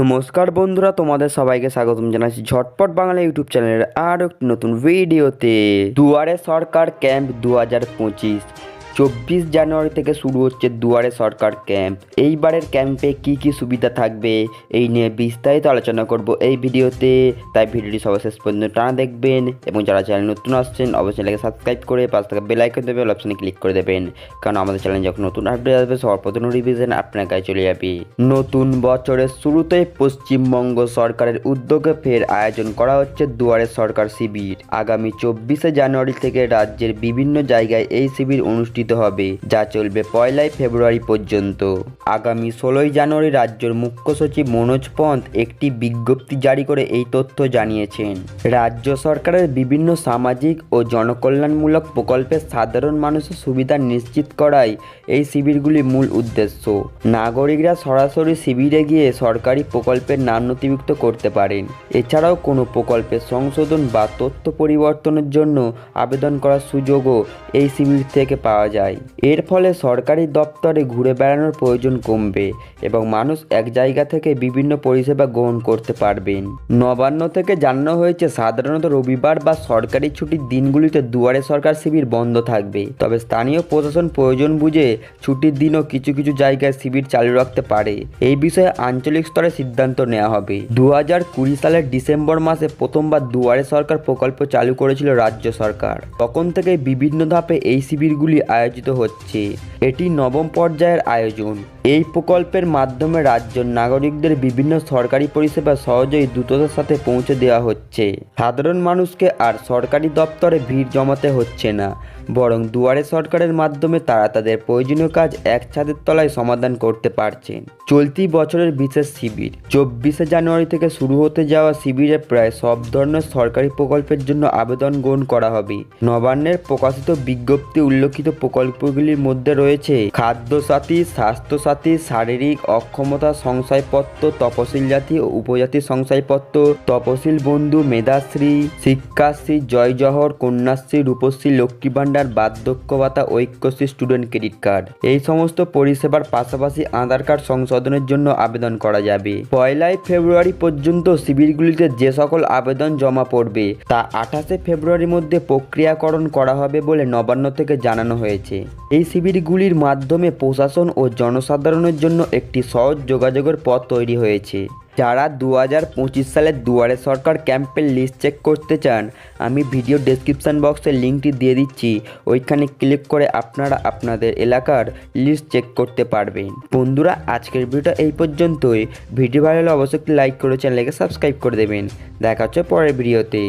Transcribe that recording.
নমস্কার বন্ধুরা, তোমাদের সবাইকে স্বাগতম জানাচ্ছি ঝটপট বাংলা ইউটিউব চ্যানেলের আর একটি নতুন ভিডিওতে। দুয়ারে সরকার ক্যাম্প দু হাজার পঁচিশ। চব্বিশ জানুয়ারি থেকে শুরু হচ্ছে দুয়ারে সরকার ক্যাম্প। এইবারের ক্যাম্পে কি কি সুবিধা থাকবে, এই নিয়ে বিস্তারিত আলোচনা করব এই ভিডিওতে। তাই ভিডিওটি সবাই শেষ পর্যন্ত টানা দেখবেন এবং যারা চ্যানেল নতুন আসছেন, অবশ্যই চ্যানেলকে সাবস্ক্রাইব করে পাশ থেকে বেল আইকন দেবে অপশনে ক্লিক করে দেবেন। কারণ আমাদের চ্যানেল যখন নতুন আপডেট আসবে, সবার প্রথম রিভিশন আপনার কাছে চলে যাবে। নতুন বছরের শুরুতেই পশ্চিমবঙ্গ সরকারের উদ্যোগে ফের আয়োজন করা হচ্ছে দুয়ারে সরকার শিবির। আগামী চব্বিশে জানুয়ারি থেকে রাজ্যের বিভিন্ন জায়গায় এই শিবির অনুষ্ঠিত হবে, যা চলবে পয়লাই ফেব্রুয়ারি পর্যন্ত। আগামী ষোলোই জানুয়ারি রাজ্যের মুখ্য সচিব মনোজ পন্থ একটি বিজ্ঞপ্তি জারি করে এই তথ্য জানিয়েছেন। রাজ্য সরকারের বিভিন্ন সামাজিক ও জনকল্যাণমূলক প্রকল্পে সাধারণ মানুষের সুবিধা নিশ্চিত করাই এই শিবিরগুলির মূল উদ্দেশ্য। নাগরিকরা সরাসরি শিবিরে গিয়ে সরকারি প্রকল্পের নাম নথিভুক্ত করতে পারেন। এছাড়াও কোনো প্রকল্পের সংশোধন বা তথ্য পরিবর্তনের জন্য আবেদন করার সুযোগও এই শিবির থেকে পাওয়া যায় এর ফলে সরকারি দপ্তরে ঘুরে বেড়ানোর প্রয়োজন কমবে এবং মানুষ এক জায়গা থেকে বিভিন্ন পরিষেবা গ্রহণ করতে পারবেন। নবান্ন থেকে জানানো হয়েছে, সাধারণত রবিবার বা সরকারি ছুটির দিনগুলিতে দুয়ারে সরকার শিবির বন্ধ থাকবে। তবে স্থানীয় প্রশাসন প্রয়োজন বুঝে ছুটির দিনও কিছু কিছু জায়গায় শিবির চালু রাখতে পারে। এই বিষয়ে আঞ্চলিক স্তরে সিদ্ধান্ত নেওয়া হবে। দু হাজার কুড়ি সালের ডিসেম্বর মাসে প্রথমবার দুয়ারে সরকার প্রকল্প চালু করেছিল রাজ্য সরকার। তখন থেকে বিভিন্ন ধাপে এই শিবিরগুলি আয়োজিত হচ্ছে। এটি নবম পর্যায়ের আয়োজন। এই প্রকল্পের মাধ্যমে রাজ্যের নাগরিকদের বিভিন্ন সরকারি পরিষেবা সহজেই দ্রুততার সাথে পৌঁছে দেওয়া হচ্ছে। সাধারণ মানুষকে আর সরকারি দপ্তরে ভিড় জমাতে হচ্ছে না, বরং দুয়ারে সরকারের মাধ্যমে তারা তাদের প্রয়োজনীয় কাজ এক ছাদের তলায় সমাধান করতে পারছেন চলতি বছরের বিশেষ শিবির, চব্বিশে জানুয়ারি থেকে শুরু হতে যাওয়া শিবিরে প্রায় সব ধরনের সরকারি প্রকল্পের জন্য আবেদন গ্রহণ করা হবে। নবান্নের প্রকাশিত বিজ্ঞপ্তি উল্লেখিত প্রকল্পগুলির মধ্যে রয়েছে খাদ্য সাথী স্বাস্থ্য সাথী শারীরিক অক্ষমতা, সংশয়পত্র, তপশিল জাতি ও উপজাতি সংশয়পত্র, তপশিল বন্ধু, মেধাশ্রী, শিক্ষাশ্রী জয় জহর কন্যাশ্রী, রূপশ্রী, লক্ষ্মী ভাণ্ডার, বার্ধক্য ভাতা, ঐক্যশ্রী স্টুডেন্ট ক্রেডিট কার্ড এই সমস্ত পরিষেবার পাশাপাশি আধার কার্ড সংশোধনের জন্য আবেদন করা যাবে। পয়লাই ফেব্রুয়ারি পর্যন্ত শিবিরগুলিতে যে সকল আবেদন জমা পড়বে, তা আঠাশে ফেব্রুয়ারির মধ্যে প্রক্রিয়াকরণ করা হবে বলে নবান্ন থেকে জানানো হয়েছে। এই শিবিরগুলির মাধ্যমে প্রশাসন ও জনসাধারণের জন্য একটি সহজ যোগাযোগের পথ তৈরি হয়েছে। যারা দু হাজার পঁচিশ সালের দুয়ারে সরকার ক্যাম্পের লিস্ট চেক করতে চান, আমি ভিডিও ডেসক্রিপশান বক্সে লিঙ্কটি দিয়ে দিচ্ছি। ওইখানে ক্লিক করে আপনারা আপনাদের এলাকার লিস্ট চেক করতে পারবেন। বন্ধুরা, আজকের ভিডিওটা এই পর্যন্তই। ভিডিও ভালো হলে অবশ্যই লাইক করে চ্যানেলকে সাবস্ক্রাইব করে দেবেন। দেখা হচ্ছে পরের ভিডিওতে